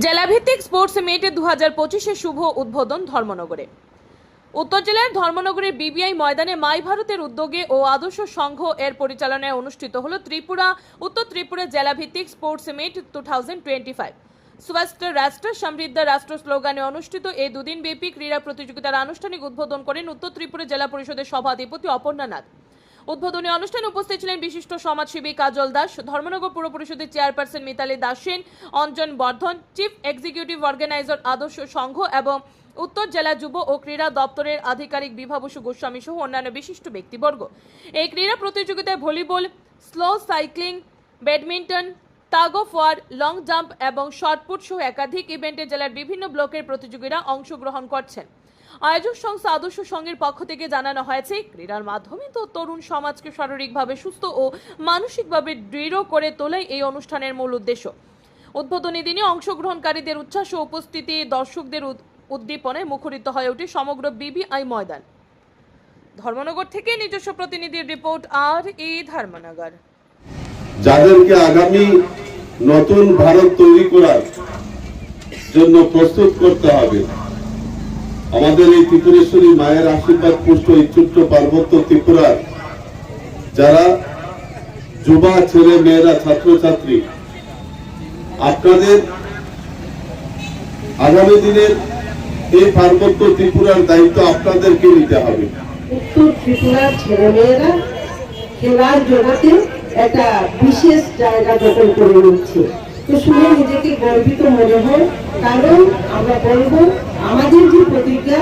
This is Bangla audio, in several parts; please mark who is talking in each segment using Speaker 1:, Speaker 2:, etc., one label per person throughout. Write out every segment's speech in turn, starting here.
Speaker 1: জেলাভিত্তিক স্পোর্টস মিট দু হাজার পঁচিশের শুভ উদ্বোধন ধর্মনগরে। উত্তর জেলার ধর্মনগরের বিবিআই ময়দানে মাই ভারতের উদ্যোগে ও আদর্শ সংঘ এর পরিচালনায় অনুষ্ঠিত হল ত্রিপুরা, উত্তর Tripura জেলাভিত্তিক sports meet two thousand twenty five স্বস্ಥ রাষ্ট্র, সমৃদ্ধ রাষ্ট্র স্লোগানে অনুষ্ঠিত এই দুদিন ব্যাপী ক্রীড়া প্রতিযোগিতার আনুষ্ঠানিক উদ্বোধন করেন উত্তর ত্রিপুরা জেলা পরিষদের সভাধিপতি অপর্ণা নাথ। উদ্বোধনী অনুষ্ঠানে উপস্থিত ছিলেন বিশিষ্ট সমাজসেবী কাজল দাস, ধর্মনগর পুর পরিষদের chairperson Mitali Das Sen, Anjan Bardhan, chief executive organiser Adarsha Sangha এবং উত্তর জেলা যুব ও ক্রীড়া দপ্তরের আধিকারিক বিভাবসু গোস্বামী সহ অন্যান্য বিশিষ্ট ব্যক্তিবর্গ। এই ক্রীড়া প্রতিযোগিতায় volleyball, slow cycling, badminton, tug of war, long jump এবং শর্টপুট সহ একাধিক ইভেন্টে জেলার বিভিন্ন ব্লকের প্রতিযোগীরা অংশগ্রহণ করছেন। আয়োজক সংস্থা আদর্শ সংঘের পক্ষ থেকে জানানো হয়েছে, ক্রীড়ার মাধ্যমে তো তরুণ সমাজকে শারীরিকভাবে সুস্থ ও মানসিকভাবে দৃঢ় করে তোলাই এই অনুষ্ঠানের মূল উদ্দেশ্য। উদ্বোধনী দিনে অংশগ্রহণকারীদের উচ্ছ্বাস ও উপস্থিতি দর্শকদের উদ- উদ্দীপনায় মুখরিত হয়ে ওঠে সমগ্র বিবিআই ময়দান। ধর্মনগর থেকে নিজস্ব প্রতিনিধির রিপোর্ট, আর এ ধর্মনগর।
Speaker 2: যাদেরকে আগামী নতুন ভারত তৈরি করার জন্য প্রস্তুত করতে হবে। আমাদের এই ত্রিপুরেশ্বরী মায়ের আশীর্বাদ, পুষ্ট এই ছোট্ট পার্বত্য ত্রিপুরার যারা যুবা, ছেলে, মেয়েরা, ছাত্রছাত্রী, আপনাদের আগামী দিনের এই পার্বত্য ত্রিপুরার দায়িত্ব আপনাদেরকে নিতে হবে।
Speaker 3: উত্তর ত্রিপুরার ছেলেমেয়েরা খেলার জগতে একটা বিশেষ জায়গা দখল করে নিচ্ছে। শুনে নিজেকে গর্বিত মনে হয়, কারণ আমরা বলব, আমাদের যে প্রতিজ্ঞা,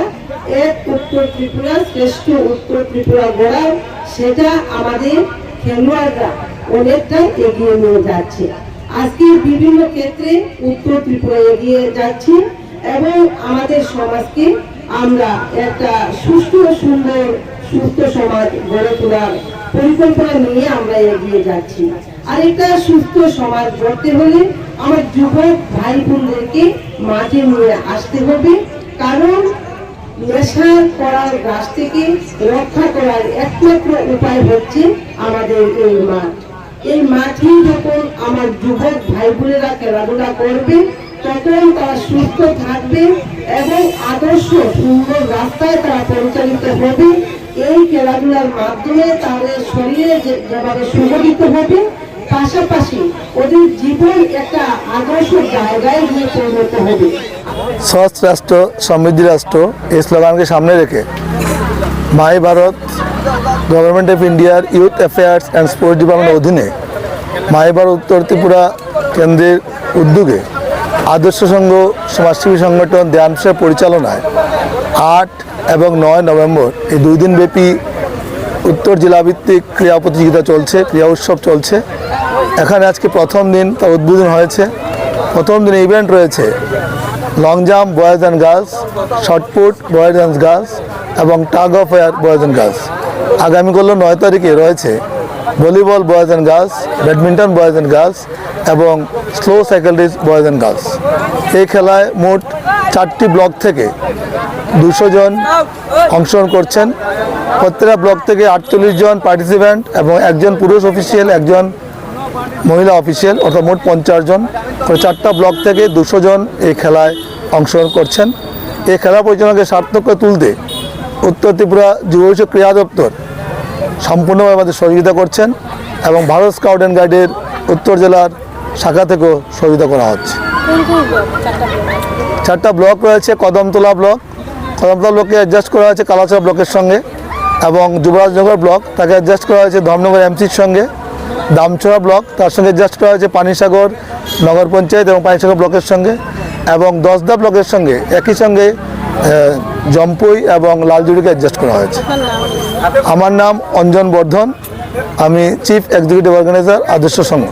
Speaker 3: এক উত্তর ত্রিপুরা শ্রেষ্ঠ উত্তর ত্রিপুরা গড়া সেটা আমাদের খেলোয়াড়রা অনেকটাই এগিয়ে নিয়ে যাচ্ছে। আজকে বিভিন্ন ক্ষেত্রে উত্তর ত্রিপুরা এগিয়ে যাচ্ছে এবং আমাদের সমাজকে আমরা একটা সুস্থ, সুন্দর, সুস্থ সমাজ গড়ে তোলার পরিকল্পনা নিয়ে আমরা এগিয়ে যাচ্ছি। আর একটা সুস্থ সমাজ গড়তে হলে আমার যুবক ভাই বোনদেরকে মাঠে নিয়ে আসতে হবে। কারণ নেশা করার গাছ থেকে রক্ষা করার একমাত্র উপায় হচ্ছে আমাদের এই মাঠ। এই মাঠে যখন আমার যুবক ভাই বোনেরা খেলাধুলা করবে, তখন তারা সুস্থ থাকবে এবং আদর্শ সুন্দর রাস্তায় তারা পরিচালিত হবে। এই খেলাধুলার মাধ্যমে তাদের শরীরে যেভাবে সুগঠিত হবে পাশাপাশি ওদের জীবন একটা আদর্শ জায়গায় গিয়ে পরিণত হবে।
Speaker 4: রাষ্ট্র, সমৃদ্ধি রাষ্ট্র, এই স্লোগানকে সামনে রেখে মাই ভারত গভর্নমেন্ট অফ ইন্ডিয়ার ইউথ অ্যাফেয়ার্স অ্যান্ড স্পোর্টস ডিপার্টমেন্টের অধীনে মাই ভারত উত্তর ত্রিপুরা কেন্দ্রের উদ্যোগে আদর্শ সংঘ, সমাজসেবী সংগঠন দেয়াংশের পরিচালনায় আট এবং নয় নভেম্বর এই দুই দিন ব্যাপী উত্তর জেলাভিত্তিক ক্রীড়া প্রতিযোগিতা চলছে, ক্রীড়া উৎসব চলছে। এখানে আজকে প্রথম দিন তার উদ্বোধন হয়েছে। প্রথম দিনে ইভেন্ট রয়েছে। Long jump boys and girls shot put boys and girls এবং tug of war boys and girls আগামীকাল নয় তারিখে রয়েছে volleyball boys and girls badminton boys and girls এবং slow cycle race boys and girls এই খেলায় মোট চারটি ব্লক থেকে দুশো জন অংশগ্রহণ করছেন। প্রত্যেকটা ব্লক থেকে আটচল্লিশ জন পার্টিসিপেন্ট এবং একজন পুরুষ অফিসিয়াল একজন মহিলা অফিসিয়াল, অর্থাৎ মোট পঞ্চাশ জন। চারটা ব্লক থেকে দুশো জন এই খেলায় অংশগ্রহণ করছেন। এই খেলা পরিচালনাকে সার্থক করে তুলতে উত্তর ত্রিপুরা যুব ক্রীড়া দপ্তর সম্পূর্ণভাবে আমাদের সহযোগিতা করছেন এবং ভারত স্কাউট অ্যান্ড গাইডের উত্তর জেলার শাখা থেকেও সহযোগিতা করা হচ্ছে। চারটা ব্লক রয়েছে, কদমতলা ব্লক। কদমতলা ব্লকে অ্যাডজাস্ট করা হয়েছে কালাচড়া ব্লকের সঙ্গে এবং যুবরাজনগর ব্লক, তাকে অ্যাডজাস্ট করা হয়েছে ধর্মনগর এমসির সঙ্গে। দামছড়া ব্লক, তার সঙ্গে জাস্ট করা হয়েছে পানিসাগর, নগর পঞ্চায়েত এবং পানিসাগর ব্লকের সঙ্গে এবং দশদা ব্লকের সঙ্গে একই সঙ্গে জম্পুই এবং লালজুড়িকে অ্যাডজাস্ট করা হয়েছে। আমার নাম অঞ্জন বর্ধন, আমি চিফ এক্সিকিউটিভ অর্গানাইজার আদর্শ সংঘ।